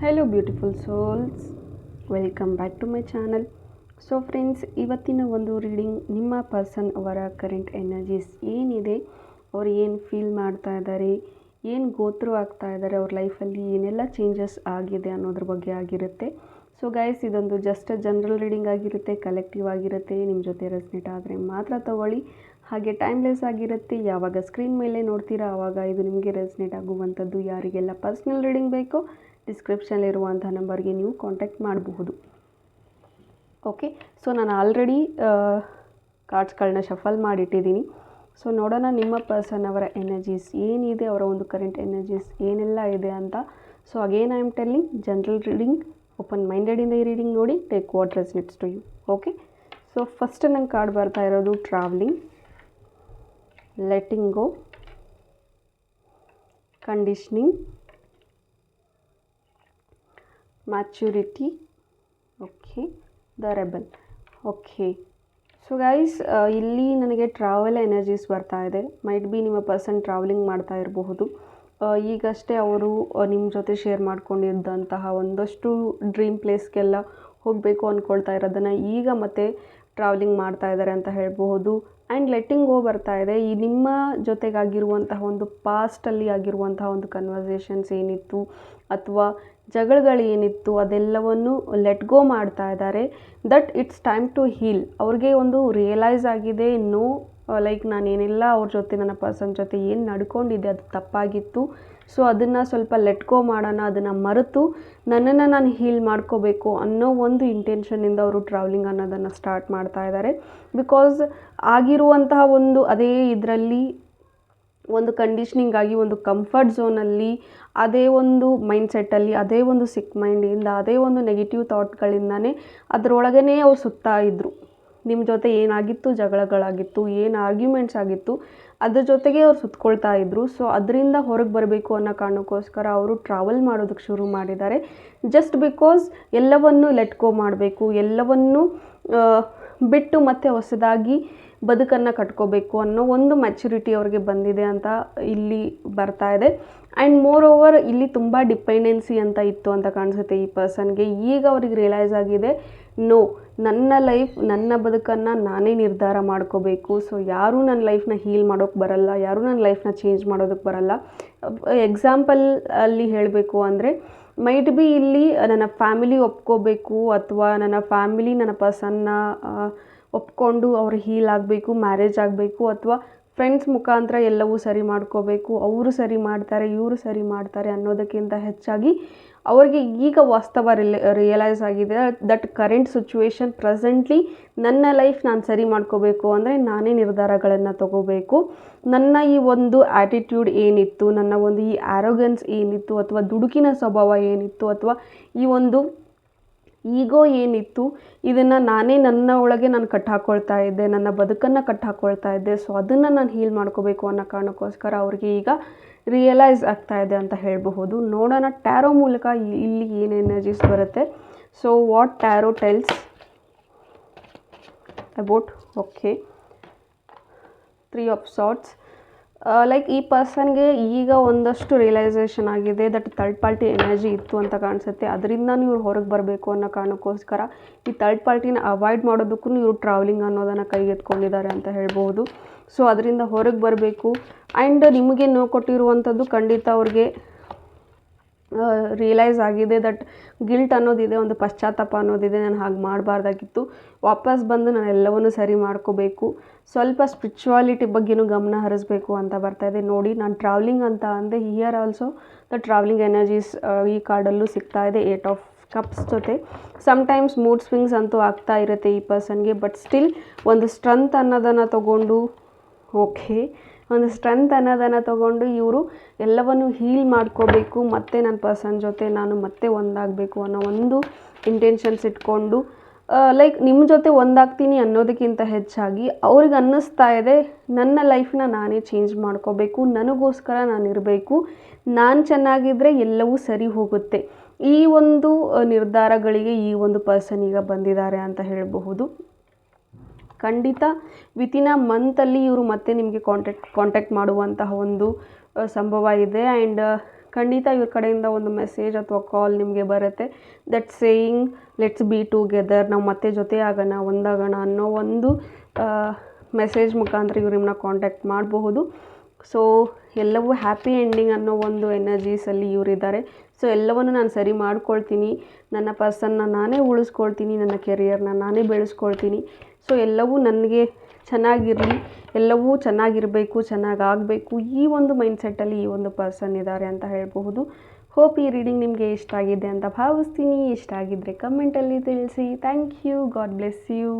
Hello beautiful souls welcome back to my channel so friends ಇವತ್ತಿನ ಒಂದು reading ನಿಮ್ಮ person ಅವರ ಕರೆಂಟ್ ಎನರ್ಜೀಸ್ ಏನಿದೆ? ಅವ್ರು ಏನು ಫೀಲ್ ಮಾಡ್ತಾ ಇದ್ದಾರೆ ಏನು ಗೋತ್ರ ಆಗ್ತಾ ಇದ್ದಾರೆ ಅವ್ರ ಲೈಫಲ್ಲಿ ಏನೆಲ್ಲ ಚೇಂಜಸ್ ಆಗಿದೆ ಅನ್ನೋದ್ರ ಬಗ್ಗೆ ಆಗಿರುತ್ತೆ. ಸೊ ಗೈಸ್ ಇದೊಂದು ಜಸ್ಟ್ ಜನರಲ್ ರೀಡಿಂಗ್ ಆಗಿರುತ್ತೆ ಕಲೆಕ್ಟಿವ್ ಆಗಿರುತ್ತೆ. ನಿಮ್ಮ ಜೊತೆ ರೆಸ್ನೇಟ್ ಆದರೆ ಮಾತ್ರ ತಗೊಳ್ಳಿ. ಹಾಗೆ ಟೈಮ್ಲೆಸ್ ಆಗಿರುತ್ತೆ. ಯಾವಾಗ ಸ್ಕ್ರೀನ್ ಮೇಲೆ ನೋಡ್ತೀರಾ ಆವಾಗ ಇದು ನಿಮಗೆ ರೆಸ್ನೇಟ್ ಆಗುವಂಥದ್ದು, ಯಾರಿಗೆಲ್ಲ ಪರ್ಸ್ನಲ್ ರೀಡಿಂಗ್ ಬೇಕೋ ಡಿಸ್ಕ್ರಿಪ್ಷನಲ್ಲಿರುವಂಥ ನಂಬರ್ಗೆ ನೀವು ಕಾಂಟ್ಯಾಕ್ಟ್ ಮಾಡಬಹುದು. ಓಕೆ ಸೊ ನಾನು ಆಲ್ರೆಡಿ ಕಾರ್ಡ್ಸ್ಗಳನ್ನ ಶಫಲ್ ಮಾಡಿಟ್ಟಿದ್ದೀನಿ. ಸೊ ನೋಡೋಣ ನಿಮ್ಮ ಪರ್ಸನ್ ಅವರ ಎನರ್ಜೀಸ್ ಏನಿದೆ, ಅವರ ಒಂದು ಕರೆಂಟ್ ಎನರ್ಜೀಸ್ ಏನೆಲ್ಲ ಇದೆ ಅಂತ. So again I am telling general reading open ಮೈಂಡೆಡಿಂದ ಈ ರೀಡಿಂಗ್ ನೋಡಿ take what resonates to you okay so first ನಂಗೆ ಕಾರ್ಡ್ ಬರ್ತಾ ಇರೋದು travelling letting go conditioning maturity okay the rebel. Okay so guys ಇಲ್ಲಿ ನನಗೆ ಟ್ರಾವೆಲ್ ಎನರ್ಜೀಸ್ ಬರ್ತಾ ಇದೆ. Might be ನಿಮ್ಮ ಪರ್ಸನ್ ಟ್ರಾವೆಲಿಂಗ್ ಮಾಡ್ತಾ ಇರಬಹುದು. ಈಗಷ್ಟೇ ಅವರು ನಿಮ್ಮ ಜೊತೆ ಶೇರ್ ಮಾಡ್ಕೊಂಡಿದ್ದಂತಹ ಒಂದಷ್ಟು ಡ್ರೀಮ್ ಪ್ಲೇಸ್ಗೆಲ್ಲ ಹೋಗಬೇಕು ಅಂದ್ಕೊಳ್ತಾ ಇರೋದನ್ನು ಈಗ ಮತ್ತೆ ಟ್ರಾವೆಲಿಂಗ್ ಮಾಡ್ತಾ ಇದ್ದಾರೆ ಅಂತ ಹೇಳಬಹುದು. ಆ್ಯಂಡ್ ಲೆಟ್ಟಿಂಗ್ ಗೋ ಬರ್ತಾ ಇದೆ. ಈ ನಿಮ್ಮ ಜೊತೆಗಾಗಿರುವಂತಹ ಒಂದು ಪಾಸ್ಟಲ್ಲಿ ಆಗಿರುವಂತಹ ಒಂದು ಕನ್ವರ್ಸೇಷನ್ಸ್ ಏನಿತ್ತು, ಅಥವಾ ಜಗಳಗಳು ಏನಿತ್ತು, ಅದೆಲ್ಲವನ್ನು ಲೆಟ್ ಗೋ ಮಾಡ್ತಾ ಇದ್ದಾರೆ that it's time to heal ಅವ್ರಿಗೆ ಒಂದು ರಿಯಲೈಸ್ ಆಗಿದೆ. ನೋ ಲೈಕ್ ನಾನೇನೆಲ್ಲ ಅವ್ರ ಜೊತೆ, ನನ್ನ ಪರ್ಸನ್ ಜೊತೆ ಏನು ನಡ್ಕೊಂಡಿದ್ದೆ, ಅದು ತಪ್ಪಾಗಿತ್ತು. ಸೊ ಅದನ್ನು ಸ್ವಲ್ಪ ಲೆಟ್ಕೋ ಮಾಡೋಣ, ಅದನ್ನು ಮರೆತು ನನ್ನನ್ನು ನಾನು ಹೀಲ್ ಮಾಡ್ಕೋಬೇಕು ಅನ್ನೋ ಒಂದು ಇಂಟೆನ್ಷನ್ನಿಂದ ಅವರು ಟ್ರಾವೆಲಿಂಗ್ ಅನ್ನೋದನ್ನು ಸ್ಟಾರ್ಟ್ ಮಾಡ್ತಾ ಇದ್ದಾರೆ ಬಿಕಾಸ್ ಆಗಿರುವಂತಹ ಒಂದು ಅದೇ ಇದರಲ್ಲಿ ಒಂದು ಕಂಡೀಷ್ನಿಂಗ್ ಆಗಿ ಒಂದು ಕಂಫರ್ಟ್ ಝೋನಲ್ಲಿ ಅದೇ ಒಂದು ಮೈಂಡ್ಸೆಟ್ಟಲ್ಲಿ ಅದೇ ಒಂದು ಸಿಕ್ ಮೈಂಡಿಂದ ಅದೇ ಒಂದು ನೆಗೆಟಿವ್ ಥಾಟ್ಗಳಿಂದನೇ ಅದರೊಳಗೇ ಅವ್ರು ಸುತ್ತಾ ಇದ್ದರು ನಿಮ್ಮ ಜೊತೆ ಏನಾಗಿತ್ತು, ಜಗಳಗಳಾಗಿತ್ತು, ಏನು ಆರ್ಗ್ಯುಮೆಂಟ್ಸ್ ಆಗಿತ್ತು, ಅದ್ರ ಜೊತೆಗೆ ಅವ್ರು ಸುತ್ಕೊಳ್ತಾ ಇದ್ದರು ಸೊ ಅದರಿಂದ ಹೊರಗೆ ಬರಬೇಕು ಅನ್ನೋ ಕಾರಣಕ್ಕೋಸ್ಕರ ಅವರು ಟ್ರಾವೆಲ್ ಮಾಡೋದಕ್ಕೆ ಶುರು ಮಾಡಿದ್ದಾರೆ. ಜಸ್ಟ್ ಬಿಕಾಸ್ ಎಲ್ಲವನ್ನು ಲೆಟ್ ಗೋ ಮಾಡಬೇಕು, ಎಲ್ಲವನ್ನು ಬಿಟ್ಟು ಮತ್ತೆ ಹೊಸದಾಗಿ ಬದುಕನ್ನು ಕಟ್ಕೋಬೇಕು ಅನ್ನೋ ಒಂದು ಮೆಚುರಿಟಿ ಅವ್ರಿಗೆ ಬಂದಿದೆ ಅಂತ ಇಲ್ಲಿ ಬರ್ತಾ ಇದೆ. ಆ್ಯಂಡ್ ಮೋರ್ ಓವರ್ ಇಲ್ಲಿ ತುಂಬ ಡಿಪೆಂಡೆನ್ಸಿ ಅಂತ ಇತ್ತು ಅಂತ ಕಾಣಿಸುತ್ತೆ ಈ ಪರ್ಸನ್ಗೆ ಈಗ ಅವ್ರಿಗೆ ರಿಯಲೈಸ್ ಆಗಿದೆ ನೋ ನನ್ನ ಲೈಫ್ ನನ್ನ ಬದುಕನ್ನು ನಾನೇ ನಿರ್ಧಾರ ಮಾಡ್ಕೋಬೇಕು. ಸೊ ಯಾರೂ ನನ್ನ ಲೈಫ್ನ ಹೀಲ್ ಮಾಡೋಕ್ಕೆ ಬರಲ್ಲ, ಯಾರೂ ನನ್ನ ಲೈಫ್ನ ಚೇಂಜ್ ಮಾಡೋದಕ್ಕೆ ಬರಲ್ಲ. ಎಕ್ಸಾಂಪಲ್ ಅಲ್ಲಿ ಹೇಳಬೇಕು ಅಂದರೆ ಮೈಟ್ ಬಿ ಇಲ್ಲಿ ನನ್ನ ಫ್ಯಾಮಿಲಿ ಒಪ್ಕೋಬೇಕು, ಅಥವಾ ನನ್ನ ಫ್ಯಾಮಿಲಿ ನನ್ನ ಪರ್ಸನ್ನ ಒಪ್ಕೊಂಡು ಅವ್ರು ಹೀಲ್ ಆಗಬೇಕು ಮ್ಯಾರೇಜ್ ಆಗಬೇಕು, ಅಥವಾ ಫ್ರೆಂಡ್ಸ್ ಮುಖಾಂತರ ಎಲ್ಲವೂ ಸರಿ ಮಾಡ್ಕೋಬೇಕು, ಅವರು ಸರಿ ಮಾಡ್ತಾರೆ, ಇವರು ಸರಿ ಮಾಡ್ತಾರೆ ಅನ್ನೋದಕ್ಕಿಂತ ಹೆಚ್ಚಾಗಿ ಅವ್ರಿಗೆ ಈಗ ವಾಸ್ತವ ರಿಯಲೈಸ್ ಆಗಿದೆ ದಟ್ ಕರೆಂಟ್ ಸಿಚುವೇಶನ್ ಪ್ರೆಸೆಂಟ್ಲಿ ನನ್ನ ಲೈಫ್ ನಾನು ಸರಿ ಮಾಡ್ಕೋಬೇಕು ಅಂದರೆ ನಾನೇ ನಿರ್ಧಾರಗಳನ್ನು ತಗೋಬೇಕು. ನನ್ನ ಈ ಒಂದು ಆ್ಯಟಿಟ್ಯೂಡ್ ಏನಿತ್ತು, ನನ್ನ ಒಂದು ಈ ಆ್ಯರೋಗೆನ್ಸ್ ಏನಿತ್ತು ಅಥವಾ ದುಡುಕಿನ ಸ್ವಭಾವ ಏನಿತ್ತು ಅಥವಾ ಈ ಒಂದು ಈಗೋ ಏನಿತ್ತು, ಇದನ್ನು ನಾನೇ ನನ್ನ ಒಳಗೆ ನಾನು ಕಟ್ಟಾಕೊಳ್ತಾ ಇದ್ದೆ, ನನ್ನ ಬದುಕನ್ನು ಕಟ್ಟಾಕೊಳ್ತಾ ಇದ್ದೆ, ಸೊ ಅದನ್ನು ನಾನು ಹೀಲ್ ಮಾಡ್ಕೋಬೇಕು ಅನ್ನೋ ಕಾರಣಕ್ಕೋಸ್ಕರ ಅವ್ರಿಗೆ ಈಗ ರಿಯಲೈಸ್ ಆಗ್ತಾ ಇದೆ ಅಂತ ಹೇಳಬಹುದು. ನೋಡೋಣ ಟ್ಯಾರೋ ಮೂಲಕ ಇಲ್ಲಿ ಏನು ಎನರ್ಜೀಸ್ ಬರುತ್ತೆ. So what tarot tells about okay three of swords like ಈ ಪರ್ಸನ್ಗೆ ಈಗ ಒಂದಷ್ಟು ರಿಯಲೈಸೇಷನ್ ಆಗಿದೆ ದಟ್ ತರ್ಡ್ ಪಾರ್ಟಿ ಎನರ್ಜಿ ಇತ್ತು ಅಂತ ಕಾಣಿಸುತ್ತೆ. ಅದರಿಂದ ಇವ್ರು ಹೊರಗೆ ಬರಬೇಕು ಅನ್ನೋ ಕಾರಣಕ್ಕೋಸ್ಕರ ಈ ತರ್ಡ್ ಪಾರ್ಟಿನ ಅವಾಯ್ಡ್ ಮಾಡೋದಕ್ಕೂ ಇವರು ಟ್ರಾವೆಲಿಂಗ್ ಅನ್ನೋದನ್ನು ಕೈಗೆತ್ಕೊಂಡಿದ್ದಾರೆ ಅಂತ ಹೇಳ್ಬೋದು. ಸೊ ಅದರಿಂದ ಹೊರಗೆ ಬರಬೇಕು. ಆ್ಯಂಡ್ ನಿಮಗೆ ನೋವು ಕೊಟ್ಟಿರುವಂಥದ್ದು ಖಂಡಿತ ಅವ್ರಿಗೆ ರಿಯಲೈಸ್ ಆಗಿದೆ ದಟ್ ಗಿಲ್ಟ್ ಅನ್ನೋದಿದೆ, ಒಂದು ಪಶ್ಚಾತ್ತಾಪ ಅನ್ನೋದಿದೆ, ನಾನು ಹಾಗೆ ಮಾಡಬಾರ್ದಾಗಿತ್ತು. ವಾಪಸ್ ಬಂದು ನಾನು ಎಲ್ಲವನ್ನೂ ಸರಿ ಮಾಡ್ಕೋಬೇಕು. ಸ್ವಲ್ಪ ಸ್ಪಿರಿಚುವಾಲಿಟಿ ಬಗ್ಗೆನೂ ಗಮನ ಹರಿಸ್ಬೇಕು ಅಂತ ಬರ್ತಾ ಇದೆ. ನೋಡಿ, ನಾನು ಟ್ರಾವೆಲಿಂಗ್ ಅಂತ ಅಂದೆ here also the travelling energies ಈ ಕಾರ್ಡಲ್ಲೂ ಸಿಗ್ತಾ ಇದೆ. ಏಟ್ ಆಫ್ ಕಪ್ಸ್ ಜೊತೆ. ಸಮ್ಟೈಮ್ಸ್ ಮೂಡ್ ಸ್ವಿಂಗ್ಸ್ ಅಂತೂ ಆಗ್ತಾ ಇರುತ್ತೆ ಈ ಪರ್ಸನ್ಗೆ ಬಟ್ ಸ್ಟಿಲ್ ಒಂದು ಸ್ಟ್ರೆಂತ್ ಅನ್ನೋದನ್ನು ತಗೊಂಡು ಓಕೆ ಒಂದು ಸ್ಟ್ರೆಂತ್ ಅನ್ನೋದನ್ನು ತಗೊಂಡು ಇವರು ಎಲ್ಲವನ್ನು ಹೀಲ್ ಮಾಡ್ಕೋಬೇಕು, ಮತ್ತು ನನ್ನ ಪರ್ಸನ್ ಜೊತೆ ನಾನು ಮತ್ತೆ ಒಂದಾಗಬೇಕು ಅನ್ನೋ ಒಂದು ಇಂಟೆನ್ಷನ್ಸ್ ಇಟ್ಕೊಂಡು ಲೈಕ್ ನಿಮ್ಮ ಜೊತೆ ಒಂದಾಗ್ತೀನಿ ಅನ್ನೋದಕ್ಕಿಂತ ಹೆಚ್ಚಾಗಿ ಅವ್ರಿಗೆ ಅನ್ನಿಸ್ತಾ ಇದೆ, ನನ್ನ ಲೈಫ್ನ ನಾನೇ ಚೇಂಜ್ ಮಾಡ್ಕೋಬೇಕು, ನನಗೋಸ್ಕರ ನಾನು ಇರಬೇಕು, ನಾನು ಚೆನ್ನಾಗಿದ್ದರೆ ಎಲ್ಲವೂ ಸರಿ ಹೋಗುತ್ತೆ. ಈ ಒಂದು ನಿರ್ಧಾರಗಳಿಗೆ ಈ ಒಂದು ಪರ್ಸನ್ ಈಗ ಬಂದಿದ್ದಾರೆ ಅಂತ ಹೇಳಬಹುದು. ಖಂಡಿತ ವಿತಿನ್ ಅ ಮಂತಲ್ಲಿ ಇವರು ಮತ್ತೆ ನಿಮಗೆ ಕಾಂಟ್ಯಾಕ್ಟ್ ಕಾಂಟ್ಯಾಕ್ಟ್ ಮಾಡುವಂತಹ ಒಂದು ಸಂಭವ ಇದೆ. ಆ್ಯಂಡ್ ಖಂಡಿತ ಇವ್ರ ಕಡೆಯಿಂದ ಒಂದು ಮೆಸೇಜ್ ಅಥವಾ ಕಾಲ್ ನಿಮಗೆ ಬರುತ್ತೆ. That saying let's be together ನಾವು ಮತ್ತೆ ಜೊತೆ ಆಗೋಣ, ಒಂದಾಗೋಣ ಅನ್ನೋ ಒಂದು ಮೆಸೇಜ್ ಮುಖಾಂತರ ಇವ್ರು ನಿಮ್ಮನ್ನ ಕಾಂಟ್ಯಾಕ್ಟ್ ಮಾಡಬಹುದು. ಸೊ ಎಲ್ಲವೂ ಹ್ಯಾಪಿ ಎಂಡಿಂಗ್ ಅನ್ನೋ ಒಂದು ಎನರ್ಜೀಸಲ್ಲಿ ಇವರಿದ್ದಾರೆ. ಸೊ ಎಲ್ಲವನ್ನು ನಾನು ಸರಿ ಮಾಡ್ಕೊಳ್ತೀನಿ. ನನ್ನ ಪರ್ಸನ್ನ ನಾನೇ ಉಳಿಸ್ಕೊಳ್ತೀನಿ. ನನ್ನ ಕೆರಿಯರ್ನ ನಾನೇ ಬೆಳೆಸ್ಕೊಳ್ತೀನಿ. ಸೊ ಎಲ್ಲವೂ ನನಗೆ ಚೆನ್ನಾಗಿರಲಿ. ಎಲ್ಲವೂ ಚೆನ್ನಾಗಿರಬೇಕು, ಚೆನ್ನಾಗಾಗಬೇಕು. ಈ ಒಂದು ಮೈಂಡ್ಸೆಟ್ಟಲ್ಲಿ ಈ ಒಂದು ಪರ್ಸನ್ ಇದ್ದಾರೆ ಅಂತ ಹೇಳಬಹುದು. ಹೋಪ್ ಈ ರೀಡಿಂಗ್ ನಿಮಗೆ ಇಷ್ಟ ಆಗಿದೆ ಅಂತ ಭಾವಿಸ್ತೀನಿ. ಇಷ್ಟ ಆಗಿದ್ದರೆ ಕಮೆಂಟಲ್ಲಿ ತಿಳಿಸಿ. Thank you God bless you